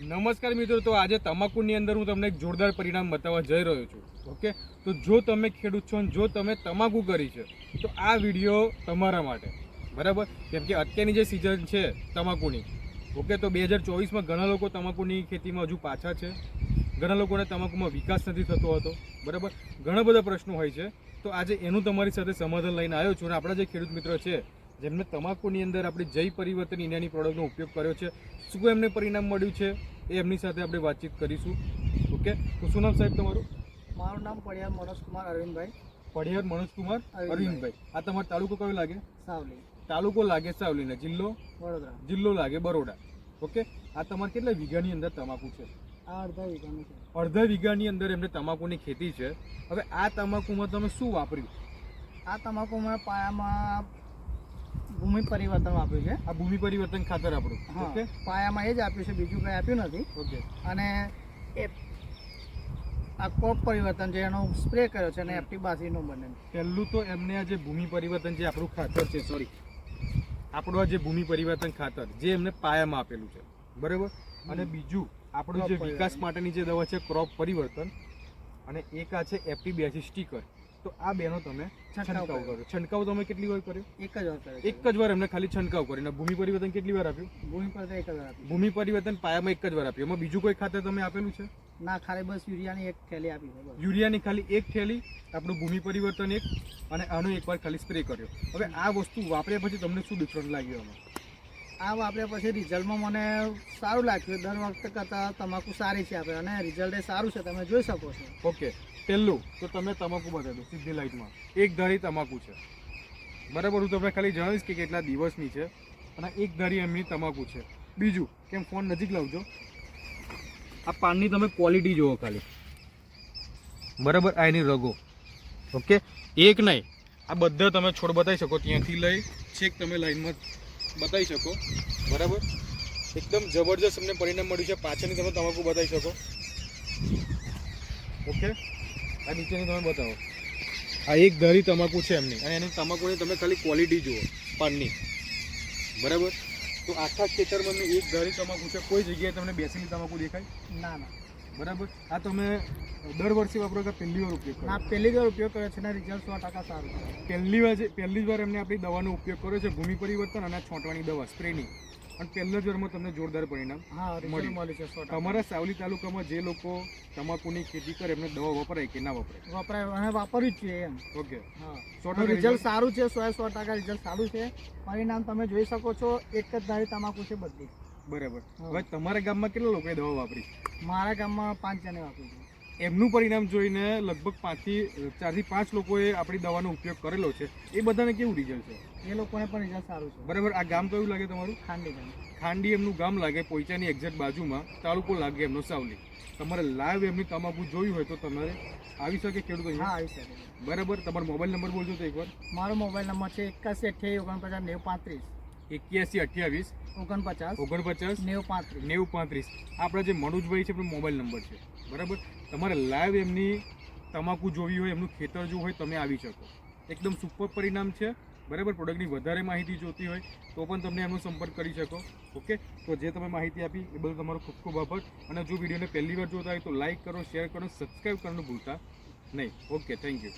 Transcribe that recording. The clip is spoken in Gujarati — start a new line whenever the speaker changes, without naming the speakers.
નમસ્કાર મિત્રો, તો આજે તમાકુની અંદર હું તમને એક જોરદાર પરિણામ બતાવવા જઈ રહ્યો છું, ઓકે? તો જો તમે ખેડૂત છો જો તમે તમાકુ કરી છે, તો આ વીડિયો તમારા માટે, બરાબર? કેમ કે અત્યારની જે સિઝન છે તમાકુની, ઓકે? તો બે હજાર ચોવીસમાં ઘણા લોકો તમાકુની ખેતીમાં હજુ પાછા છે. ઘણા લોકોને તમાકુમાં વિકાસ નથી થતો હતો, બરાબર? ઘણા બધા પ્રશ્નો હોય છે. તો આજે એનું તમારી સાથે સમાધાન લઈને આવ્યો છું અને આપણા જે ખેડૂત મિત્રો છે જેમને તમાકુની અંદર આપણે જય પરિવર્તન ઇન્ડિયાની પ્રોડક્ટનો ઉપયોગ કર્યો છે. શું એમને પરિણામ મળ્યું છે એ એમની સાથે આપણે વાતચીત કરીશું. ઓકે તો શું નામ સાહેબ તમારું?
મારું નામ પડિયાર મનોજકુમાર અરવિંદભાઈ.
પડિયાર મનોજકુમાર
અરવિંદભાઈ.
આ તમારો તાલુકો કયો લાગે?
સાવલી.
તાલુકો લાગે સાવલીને. જિલ્લો?
વડોદરા.
જિલ્લો લાગે બરોડા. ઓકે આ તમારે કેટલા વીઘાની અંદર તમાકુ છે?
આ અડધા વીઘાનું છે.
અડધા વીઘાની અંદર એમને તમાકુની ખેતી છે. હવે આ તમાકુમાં તમે શું વાપર્યું?
આ તમાકુમાં પાયામાં ભૂમિ પરિવર્તન આપ્યું છે.
આ ભૂમિ પરિવર્તન ખાતર આપણું. ઓકે?
પાયામાં એ જ આપ્યું છે બીજું કંઈ આપ્યું નથી.
ઓકે.
અને એ આ કોપ પરિવર્તન છે એનો સ્પ્રે કર્યો છે અને એફટી બાસીનો બને
પહેલું તો એમને આ જે ભૂમિ પરિવર્તન જે આપણું ખાતર છે સોરી આપણું આ જે ભૂમિ પરિવર્તન ખાતર જે એમને પાયામાં આપેલું છે. બરાબર? અને બીજું આપણું જે વિકાસ માટેની જે દવા છે ક્રોપ પરિવર્તન અને એક આ છે એફટી બેસી સ્ટીકર. તો આ બેનો તમે
છંટકાવ
કરો
કર્યો.
છંટકાવ તમે કેટલી વાર કર્યો?
એક જ વાર કર્યો
એક જ વાર એમને ખાલી છંટકાવ કરીને ભૂમિ પરિવર્તન કેટલી વાર આપ્યું?
ભૂમિ પરિવર્તન એક જ વાર આપ્યું.
ભૂમિ પરિવર્તન પાયામાં એક જ વાર આપ્યું. એમાં બીજું કોઈ ખાતર તમે આપેલું છે?
ના ખાલી બસ યુરિયાની એક થેલી આપી છે
યુરિયાની ખાલી એક થેલી આપણું ભૂમિ પરિવર્તન એક અને આનો એકવાર ખાલી સ્પ્રે કર્યો. હવે આ વસ્તુ વાપર્યા પછી તમને શું ડિફરન્ટ લાગ્યો આમાં?
આ વાપર્યા પછી રિઝલ્ટમાં મને સારું લાગ્યું. દર વખતે કરતાં તમાકુ સારી છે આપણે અને રિઝલ્ટ એ સારું છે, તમે જોઈ શકો છો.
ઓકે, પહેલું તો તમે તમાકુ બતાવી દો, સીધી લાઈટમાં. એક ધારી તમાકુ છે. બરાબર, હું તમને ખાલી જણાવીશ કે કેટલા દિવસની છે અને એક ધારી એમની તમાકુ છે. બીજું, કેમ ફોન નજીક લાવજો. આ પાનની તમે ક્વોલિટી જુઓ ખાલી. બરાબર, આ એની રગો. ઓકે? એક નહીં, આ બધા તમે છોડ બતાવી શકો. ત્યાંથી લઈ, છેક તમે લાઈનમાં બતાવી શકો. બરાબર? એકદમ જબરજસ્ત તમને પરિણામ મળ્યું છે. પાછળની તમે તમાકુ બતાવી શકો. ઓકે? આ નીચેની તમે બતાવો. આ એક ધરી તમાકુ છે એમની. અને એની તમાકુની તમે ખાલી ક્વોલિટી જુઓ, પાનની. બરાબર? તો આખા ખેતરમાં એક ધરી તમાકુ છે. કોઈ જગ્યાએ તમને બેસીની તમાકુ દેખાય?
ના ના.
બરાબર? આ તમે દર વર્ષે વાપરો કે પહેલી વાર ઉપયોગ કરો
પહેલી વાર ઉપયોગ કર્યો છે અને રિઝલ્ટ સો ટકા સારું
પહેલી વાર જે- પહેલી જ વાર એમને આપણી દવાનો ઉપયોગ કર્યો છે ભૂમિ પરિવર્તન અને છોંટવાની દવા સ્પ્રેની. અને પહેલા જ વારમાં તમને જોરદાર પરિણામ મળ્યું.
છે
તમારા સાવલી તાલુકામાં જે લોકો તમાકુની ખેતી કરે એમને દવા વપરાય કે ના વપરાય?
વપરાય અને વાપરવી જ છે એમ.
ઓકે.
હા.
સો ટકા
રિઝલ્ટ સારું છે સો સો ટકા રિઝલ્ટ સારું છે. પરિણામ તમે જોઈ શકો છો એક જ ધારી તમાકુ છે બધી.
બરાબર. હવે તમારા ગામમાં કેટલા લોકોએ દવા વાપરી?
મારા ગામમાં પાંચ જણે વાપરી છે
એમનું પરિણામ જોઈને લગભગ પાંચથી ચારથી પાંચ લોકોએ આપણી દવાનો ઉપયોગ કરેલો છે. એ બધાને કેવું રિઝલ્ટ છે?
એ લોકોને પણ રિઝલ્ટ સારું છે.
બરાબર આ ગામ કયું લાગે તમારું?
ખાંડી ગામ.
ખાંડી એમનું ગામ લાગે પોઈચાની એક્ઝેક્ટ બાજુમાં તાલુકો લાગે એમનો સાવલી. તમારે લાઈવ એમની તમાકુ જોયું હોય તો તમારે આવી શકે ખેડૂતો
હા આવી શકે.
બરાબર તમારો મોબાઈલ નંબર બોલજો તો એકવાર.
મારો મોબાઈલ નંબર છે એકાસી અઠ્યાવીસ ઓગણપચાસ નેવું પાંત્રીસ.
એક્યાસી અઠ્યાવીસ
ઓગણપચાસ
ઓગણપચાસ
નેવું પાંત્રીસ.
નેવું પાંત્રીસ. આપણા જે મનોજભાઈ છે આપણો મોબાઈલ નંબર છે. બરાબર? તમારે લાઈવ એમની તમાકુ જોવી હોય એમનું ખેતર જોવું હોય તમે આવી શકો. એકદમ સુપર પરિણામ છે. બરાબર? પ્રોડક્ટની વધારે માહિતી જોતી હોય તો પણ તમને એમનો સંપર્ક કરી શકો. ઓકે તો જે તમે માહિતી આપી એ બધું તમારો ખૂબ ખૂબ આભાર. અને જો વિડીયોને પહેલી વાર જોતા હોય તો લાઈક કરો શેર કરો સબસ્ક્રાઈબ કરવાનું ભૂલતા નહીં. Okay thank you